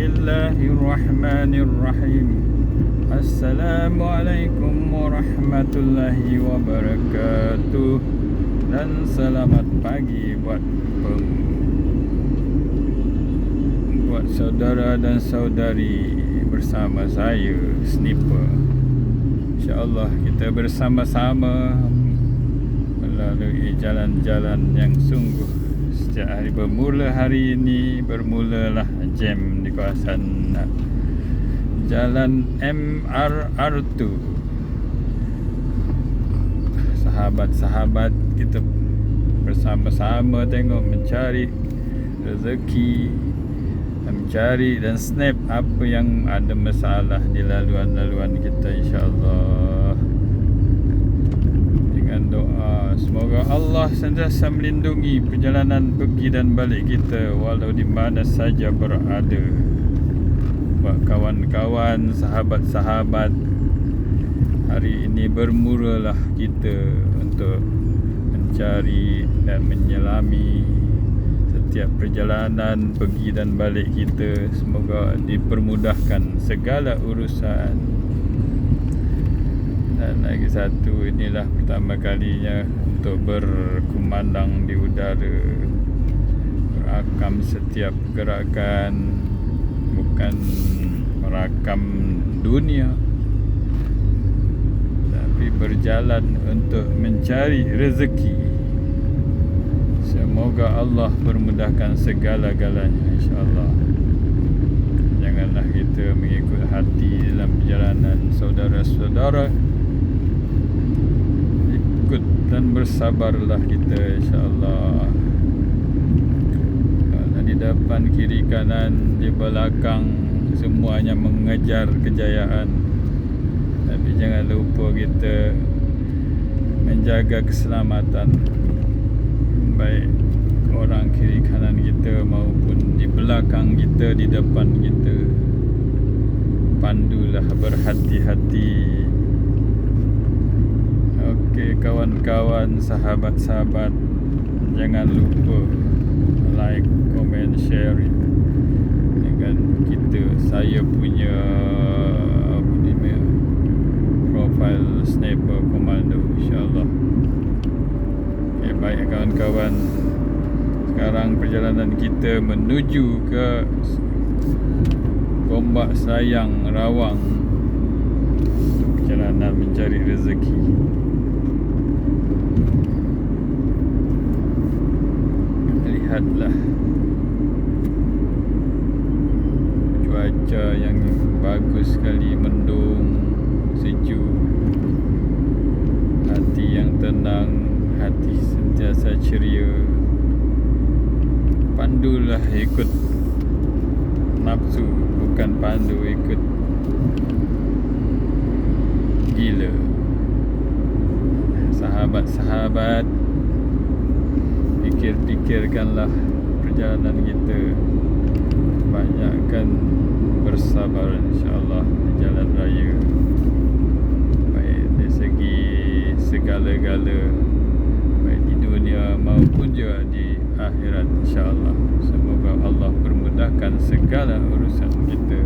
Bismillahirrahmanirrahim. Assalamualaikum warahmatullahi wabarakatuh. Dan selamat pagi buat pem Buat saudara dan saudari Bersama saya Sniper. InsyaAllah kita bersama-sama Melalui jalan-jalan yang sungguh Sejak hari bermula hari ini Bermulalah jam di kawasan Jalan MRR2 Sahabat-sahabat kita bersama-sama tengok mencari rezeki Mencari dan snap apa yang ada masalah di laluan-laluan kita insyaAllah Dengan doa Semoga Allah sentiasa melindungi perjalanan pergi dan balik kita Walau di mana saja berada. Buat kawan-kawan, sahabat-sahabat Hari ini bermulalah kita untuk mencari dan menyelami Setiap perjalanan pergi dan balik kita. Semoga dipermudahkan segala urusan. Dan lagi satu inilah pertama kalinya untuk berkumandang di udara Merakam setiap gerakan bukan merakam dunia tapi berjalan untuk mencari rezeki. Semoga Allah permudahkan segala-galanya insyaallah. Janganlah kita mengikut hati dalam perjalanan saudara-saudara dan bersabarlah kita insyaallah. Di depan kiri kanan di belakang semuanya mengejar kejayaan. Tapi jangan lupa kita menjaga keselamatan. Baik orang kiri kanan kita maupun di belakang kita di depan kita. Pandulah berhati-hati okey kawan-kawan sahabat-sahabat jangan lupa like, comment, share dengan kita. Saya punya apa ni profile sniper commando insyaallah. Okay, baik kawan-kawan. Sekarang perjalanan kita menuju ke Gombak Sayang Rawang. Perjalanan mencari rezeki lihatlah. Cuaca yang bagus sekali mendung sejuk. Hati yang tenang hati sentiasa ceria. Pandulah ikut nafsu bukan pandu ikut gila. Sahabat-sahabat fikir-fikirkanlah perjalanan kita. Banyakkan bersabar insyaAllah di jalan raya. Baik dari segi segala-gala baik di dunia maupun juga di akhirat insyaAllah. Semoga Allah permudahkan segala urusan kita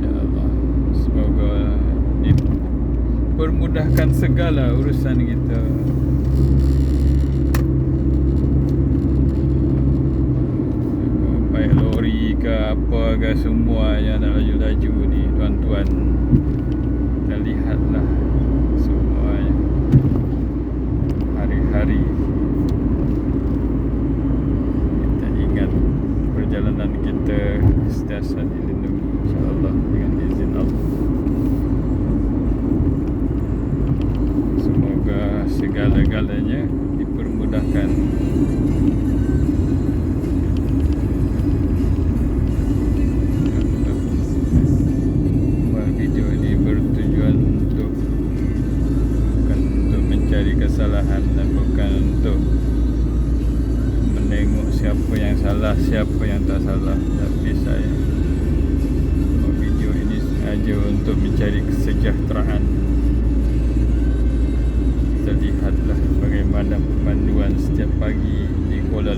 insyaAllah. Semoga dipermudahkan segala urusan kita ke ke semua yang nak laju-laju ni tuan-tuan. Kita lihatlah semuanya hari-hari kita ingat perjalanan kita sentiasa dilindungi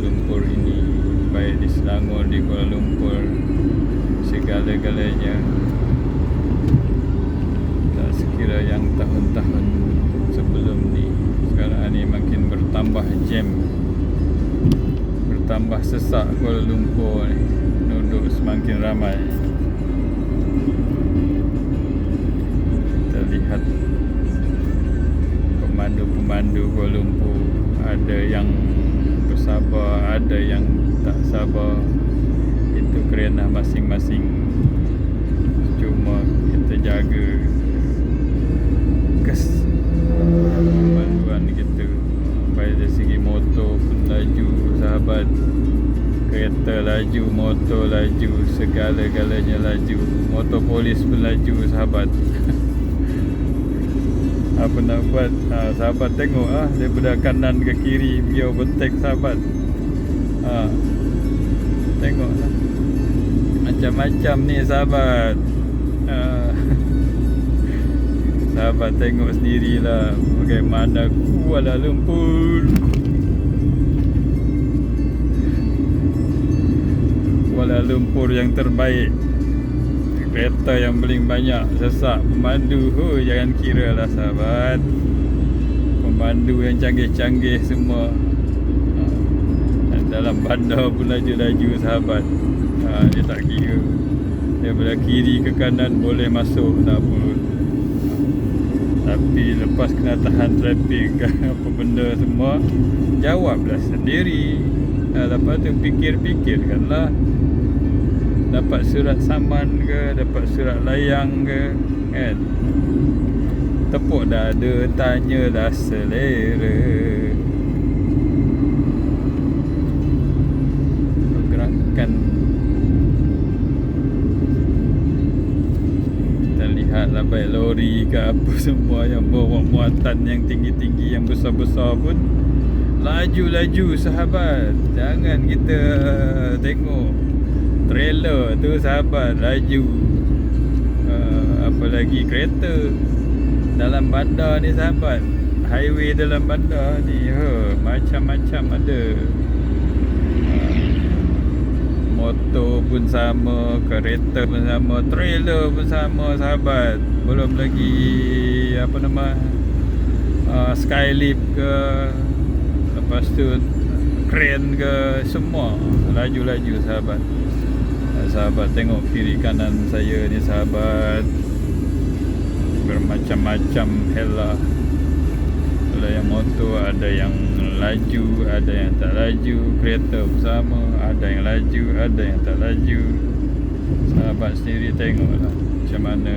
Lumpur ini. Baik di Selangor di Kuala Lumpur. Segala-galanya. Tak sekira yang tahun-tahun sebelum ni. Sekarang ni makin bertambah jam. Bertambah sesak Kuala Lumpur ni. Penduduk semakin ramai. Terlihat pemandu-pemandu Kuala Lumpur ada yang ada yang tak sabar itu kerana masing-masing cuma kita jaga kes pemanduan kita. Baik dari segi motor pun laju sahabat kereta laju motor laju segala-galanya laju. Motor polis pun laju sahabat. Apa nak buat? Ha, sahabat tengok ah daripada kanan ke kiri pergi overtake sahabat ha, tengok macam-macam ni sahabat. Ha, sahabat tengok sendirilah bagaimana Kuala Lumpur. Kuala Lumpur yang terbaik. Kereta yang paling banyak sesak. Pemandu oh, jangan kira lah sahabat. Pemandu yang canggih-canggih semua. Dalam bandar pun laju-laju sahabat. Ha, dia tak kira. Daripada kiri ke kanan boleh masuk tak pun. Tapi lepas kena tahan trafik apa benda semua jawablah sendiri. Ha, lepas tu fikir-fikirkanlah. Dapat surat saman ke dapat surat layang ke kan? Tepuk dada tanyalah selera pergerakan kita lihatlah baik lori ke apa semua yang bawa muatan yang tinggi-tinggi yang besar-besar pun. Laju-laju sahabat. Jangan kita tengok trailer tu sahabat. Laju uh, apa lagi kereta dalam bandar ni sahabat. Highway dalam bandar ni huh, macam-macam ada. Motor pun sama kereta pun sama trailer pun sama sahabat belum lagi apa nama uh, skylift ke lepas tu crane ke semua laju-laju sahabat. Sahabat tengok kiri kanan saya ni sahabat bermacam-macam hela ada yang motor ada yang laju ada yang tak laju kereta bersama ada yang laju ada yang tak laju. Sahabat sendiri tengoklah macam mana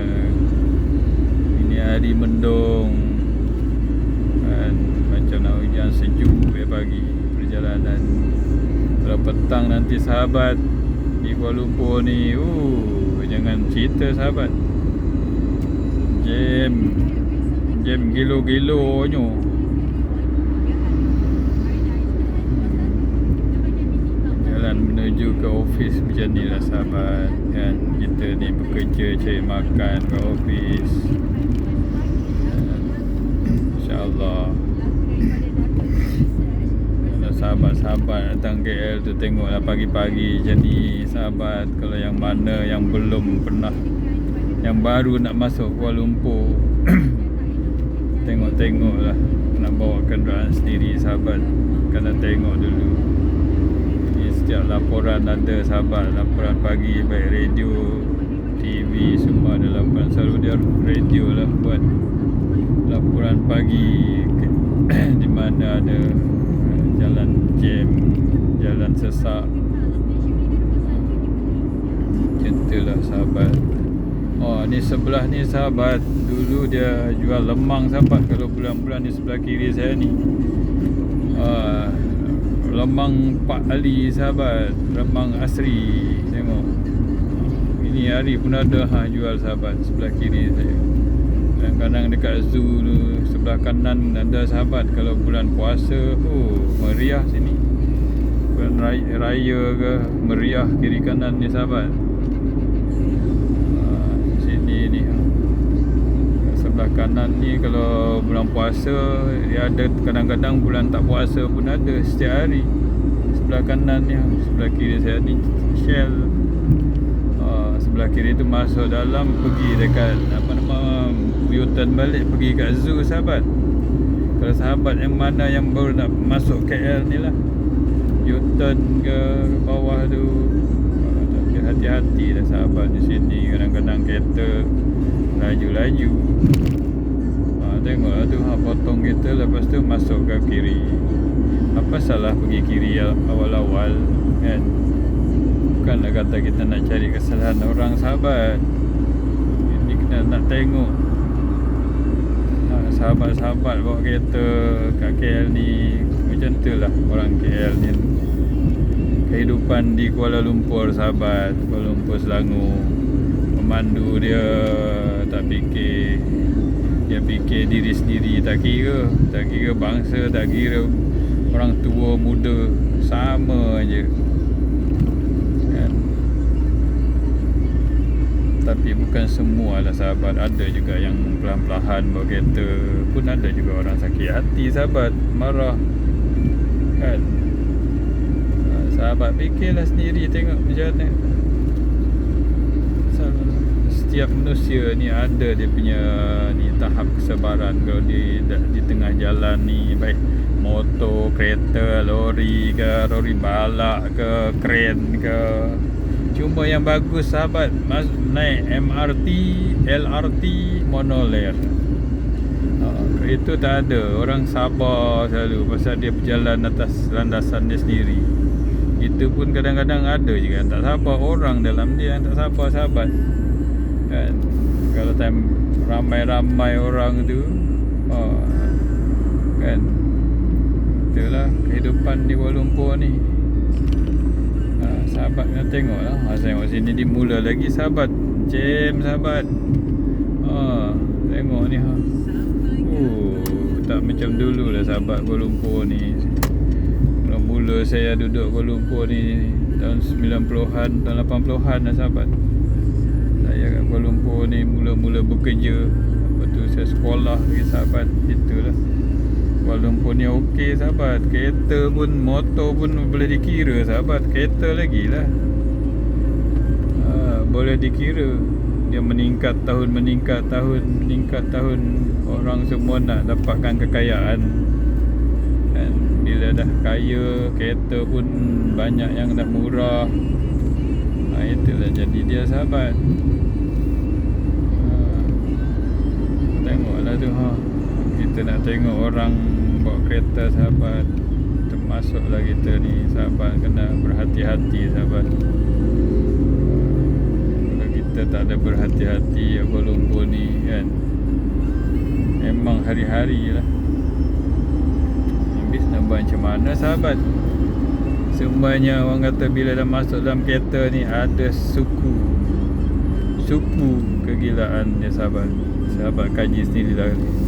hari mendung. Kan macam nak hujan sejuk ya pagi perjalanan. Kalau petang nanti sahabat di Kuala Lumpur ni uh, Jangan cerita sahabat. Jam Jam gilo-gilo nyo. Jalan menuju ke ofis macam ni lah sahabat. Kan Kita ni bekerja cari makan ke ofis InsyaAllah sahabat-sahabat datang KL tu tengoklah pagi-pagi ni sahabat. Kalau yang mana yang belum pernah yang baru nak masuk Kuala Lumpur tengok-tengok lah nak bawa kenderaan sendiri sahabat. Kena tengok dulu. Ni setiap laporan ada sahabat. Laporan pagi baik radio TV semua ada laporan. Selalu dia radio lah buat laporan pagi di mana ada jalan jam jalan sesak. Lah sahabat. Oh ni sebelah ni sahabat. Dulu dia jual lemang sahabat. Kalau bulan-bulan ni sebelah kiri saya ni. Uh, lemang Pak Ali sahabat. Lemang asri tengok. Ini hari pun ada ha, jual sahabat. Sebelah kiri saya kadang-kadang dekat zoo tu sebelah kanan ada sahabat. Kalau bulan puasa oh meriah sini. Bulan raya, raya ke meriah kiri kanan ni sahabat. Uh, sini ni. Sebelah kanan ni kalau bulan puasa dia ada kadang-kadang bulan tak puasa pun ada setiap hari. Sebelah kanan ni sebelah kiri saya ni Shell. Uh, sebelah kiri tu masuk dalam pergi dekat apa nama U-turn balik pergi kat zoo sahabat. Kalau sahabat yang mana yang baru nak masuk KL ni lah. U-turn ke bawah tu. Tapi hati-hati lah sahabat di sini. Kadang-kadang kereta laju-laju. Uh, tengoklah tu ha, potong kereta lepas tu masuk ke kiri. Apa salah pergi kiri awal-awal kan? Bukanlah kata kita nak cari kesalahan orang sahabat. Ini kena nak tengok sahabat-sahabat bawa kereta kat KL ni macam tu lah orang KL ni. Kehidupan di Kuala Lumpur sahabat Kuala Lumpur Selangor. Pemandu dia tak fikir. Dia fikir diri sendiri. Tak kira tak kira bangsa tak kira orang tua muda. Sama aja kan tapi bukan semua lah sahabat. Ada juga yang pelan-pelan bawa kereta pun ada juga orang sakit hati. Sahabat marah kan? Ha, sahabat fikirlah sendiri tengok macam mana setiap manusia ni ada dia punya ni tahap kesabaran. Kalau di di tengah jalan ni baik motor, kereta, lori ke, lori balak ke, kren ke. Cuma yang bagus sahabat naik MRT, LRT, monorail. Uh, itu tak ada. Orang sabar selalu Pasal dia berjalan atas landasan dia sendiri. Itu pun kadang-kadang ada juga tak sabar. Orang dalam dia yang tak sabar sahabat. Kan? Kalau time ramai-ramai orang tu oh, Kan? Itulah kehidupan di Kuala Lumpur ni. ha, sahabat kena tengok lah. Tengok sini dimula lagi sahabat. Jam sahabat. Ha, tengok ni ha. Uh, tak macam dulu lah sahabat Kuala Lumpur ni. Mula-mula saya duduk Kuala Lumpur ni tahun 90-an tahun 80-an lah sahabat. Saya kat Kuala Lumpur ni mula-mula bekerja. Lepas tu saya sekolah lagi sahabat. Itulah Lumpur ni okey sahabat. Kereta pun motor pun boleh dikira sahabat. Kereta lagi lah. Ha, Boleh dikira. Dia meningkat tahun meningkat tahun Meningkat tahun. Orang semua nak dapatkan kekayaan. Dan bila dah kaya Kereta pun banyak yang dah murah. Ha, Itulah jadi dia sahabat. Ha, Tengoklah tu ha. Kita nak tengok orang bawa kereta sahabat. Termasuklah kita ni sahabat kena berhati-hati sahabat. Kalau kita tak ada berhati-hati apa lumpur ni kan? Memang hari-hari lah. Habis nak buat macam mana sahabat? Semuanya orang kata bila dah masuk dalam kereta ni ada suku. Suku kegilaan dia sahabat. Sahabat kaji sendiri lah dah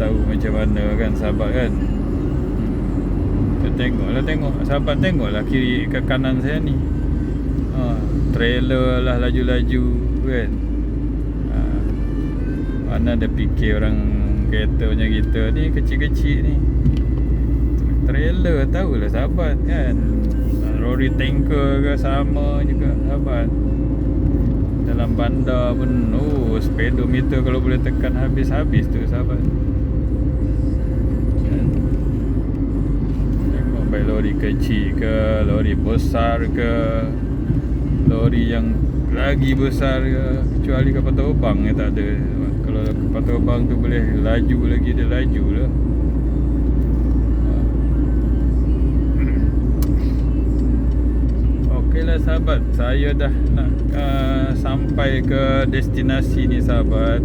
tahu macam mana kan sahabat kan. Hmm. kita tengoklah tengok. Sahabat tengoklah kiri ke kanan saya ni. Ha, trailer lah laju-laju kan. Ha, mana ada fikir orang kereta macam kita ni kecil-kecil ni. Trailer tahulah sahabat kan. Lori tanker ke sama juga sahabat. Dalam bandar pun oh speedometer kalau boleh tekan habis-habis tu sahabat baik lori kecil ke lori besar ke lori yang lagi besar ke kecuali kapal terbang yang tak ada. Kalau kapal terbang tu boleh laju lagi dia laju lah. Okeylah sahabat, saya dah nak uh, sampai ke destinasi ni sahabat.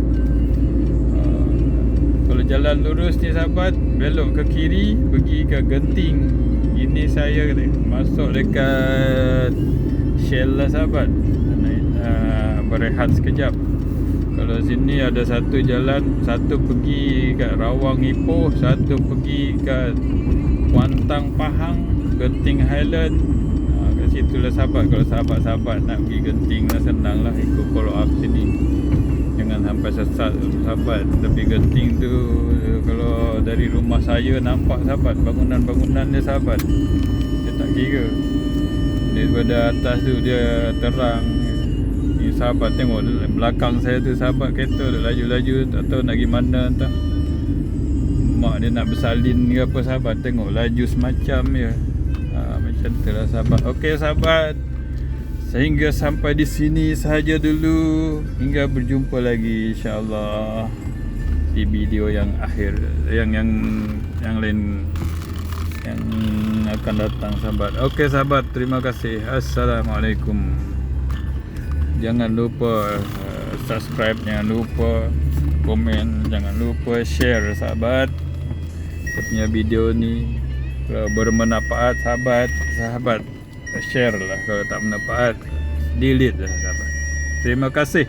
Uh, kalau jalan lurus ni sahabat, belok ke kiri pergi ke Genting. Ini saya masuk dekat Shell lah sahabat. Uh, berehat sekejap. Kalau sini ada satu jalan, satu pergi kat Rawang Ipoh, satu pergi kat Kuantang Pahang, Genting Highland situlah sahabat kalau sahabat-sahabat nak pergi genting lah senang lah ikut follow up sini jangan sampai sesat sahabat. Lebih genting tu eh, kalau dari rumah saya nampak sahabat bangunan-bangunan dia sahabat. Dia tak kira. Daripada atas tu dia terang. Ni sahabat tengok belakang saya tu sahabat kereta dia laju-laju tak tahu nak pergi mana entah mak dia nak bersalin ke apa sahabat tengok laju semacam je ha, macam tu lah sahabat. Okey sahabat Sehingga sampai di sini sahaja dulu. Hingga berjumpa lagi insyaAllah Di video yang akhir Yang yang yang lain Yang akan datang sahabat. Okey sahabat terima kasih. Assalamualaikum. Jangan lupa uh, subscribe Jangan lupa komen Jangan lupa share sahabat. Saya punya video ni Kalau bermanfaat sahabat Sahabat share lah. Kalau tak bermanfaat delete lah sahabat terima kasih